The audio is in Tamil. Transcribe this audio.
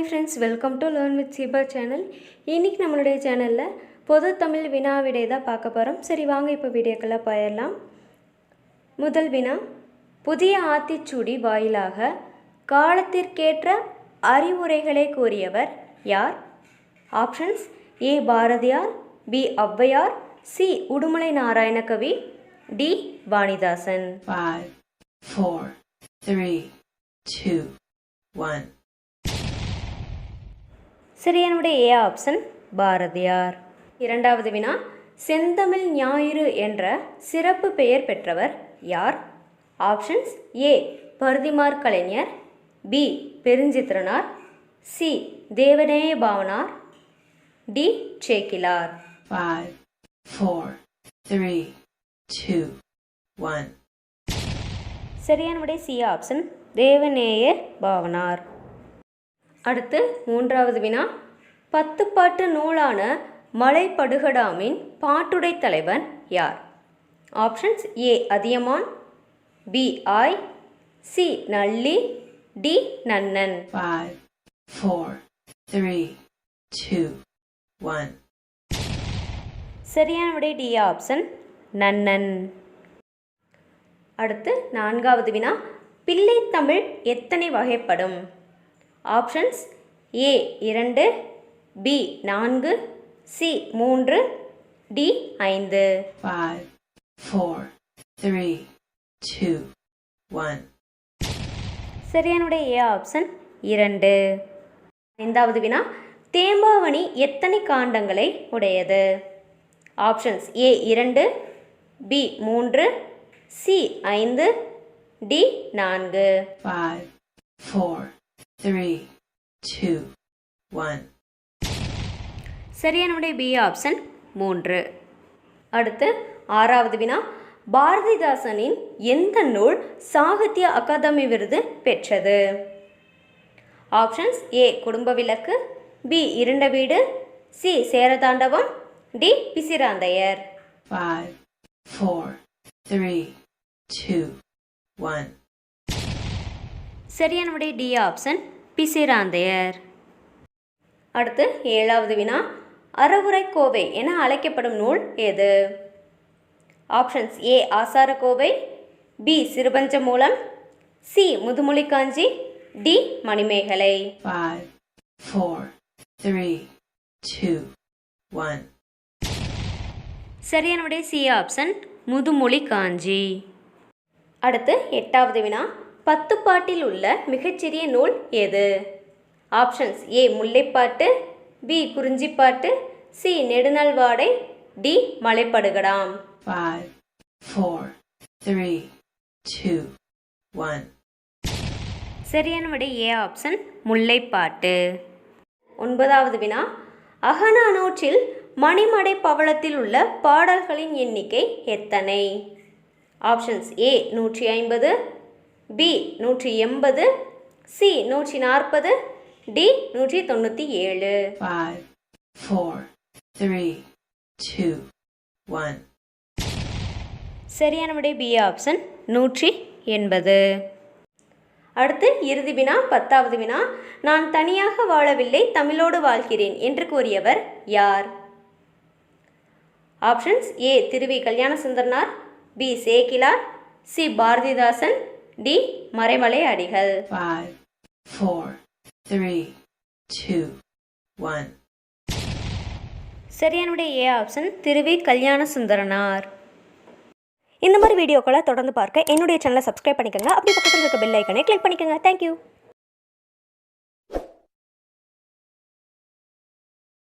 Hi friends welcome to learn with Seeba channel இன்றைக்கி நம்மளுடைய சேனலில் பொது தமிழ் வினா விடை தான் பார்க்க போகிறோம் சரி வாங்க இப்போ வீடியோக்குள்ளே போயிடலாம். முதல் வினா புதிய ஆத்திச்சூடி வாயிலாக காலத்திற்கேற்ற அறிவுரைகளை கூறியவர் யார்? Options A Bharathiyar B Avvaiyar C Udumalai Narayanakavi D Vanidasan. Four four, three, two, one. சரியானுடைய ஏ ஆப்ஷன் பாரதியார். இரண்டாவது வினா செந்தமிழ் ஞாயிறு என்ற சிறப்பு பெயர் பெற்றவர் யார்? Options A Parithimar Kalaignar B Perunchithiranar C Devaneya Pavanar D Sekkizhar. Five, four, three, two, one. சரியான விடை சி ஆப்ஷன் தேவநேய பாவனார். அடுத்து மூன்றாவது வினா பத்து பாட்டு நூலான மலைப்படுகடாமின் பாட்டுடை தலைவன் யார்? Options A Athiyaman B Aay C Nalli D Nannan. Five, four, three, two, one. சரியான விடை டி ஆப்ஷன் நன்னன். அடுத்து நான்காவது வினா பிள்ளைத்தமிழ் எத்தனை வகைப்படும்? ஆப்ஷன்ஸ் ஏ இரண்டு பி நான்கு சி மூன்று டி ஐந்து Five, four, three, two, one. சரியானுடைய ஏ ஆப்ஷன் இரண்டு ஐந்தாவது வினா தேம்பாவணி எத்தனை காண்டங்களை உடையது ஆப்ஷன்ஸ் ஏ இரண்டு பி மூன்று சி ஐந்து டி நான்கு Five, four, three, two, one. சரியானுடைய பி ஆப்ஷன் மூன்று. அடுத்து ஆறாவது வினா. பாரதிதாசனின் எந்த நூல் சாகித்ய அகாதமி விருது பெற்றது? ஆப்ஷன்ஸ் ஏ குடும்ப விளக்கு. பி இருண்ட வீடு. C சேரதாண்டவம். D Pisirandhaiyar Five, four, three, two, one. சரியான விடை டி ஆப்ஷன் பிசிராந்தையர் அடுத்து ஏழாவது வினா. அறவுரை கோவை என அழைக்கப்படும் நூல் எது options A Acharakkovai B Sirupanchamoolam C Mudumozhi Kanchi D Manimekalai. Five, four, three, two, one. சரியான விடை சி ஆப்ஷன் முதுமொழி காஞ்சி அடுத்து எட்டாவது வினா பத்து பாட்டில் உள்ள மிகச்சிறிய நூல் எது options A Mullaippattu B Kurinjippattu C Nedunalvadai D Malaipadukadam. Three, two, one. சரியான விடை ஏ ஆப்ஷன் முல்லைப்பாட்டு. ஒன்பதாவது வினா. அகநானூற்றில் மணிமடை பவளத்தில் உள்ள பாடல்களின் எண்ணிக்கை எத்தனை? ஆப்ஷன்ஸ் ஏ நூற்றி ஐம்பது பி நூற்றி எண்பது சி நூற்றி நாற்பது டி நூற்றி தொண்ணூற்றி ஏழு. சரியான விடை பி ஆப்ஷன் நூற்றி எண்பது. அடுத்து இறுதி வினா பத்தாவது வினா. நான் தனியாக வாழவில்லை தமிழோடு வாழ்கிறேன் என்று கூறியவர் யார்? Options A Thiruvi Kalyanasundaranar B Sekkizhar C Bharathidasan D Maraimalai Adigal. Three, two, one. சரியானுடைய ஏ ஆப்ஷன் திருவி கல்யாண சுந்தரனார் இந்த மாதிரி வீடியோக்களை தொடர்ந்து பார்க்க என்னுடைய சேனலை சப்ஸ்கிரைப் பண்ணிக்கோங்க. அப்படி பக்கத்தில் இருக்க பெல் ஐக்கனை கிளிக் பண்ணிக்கோங்க. தேங்க்யூ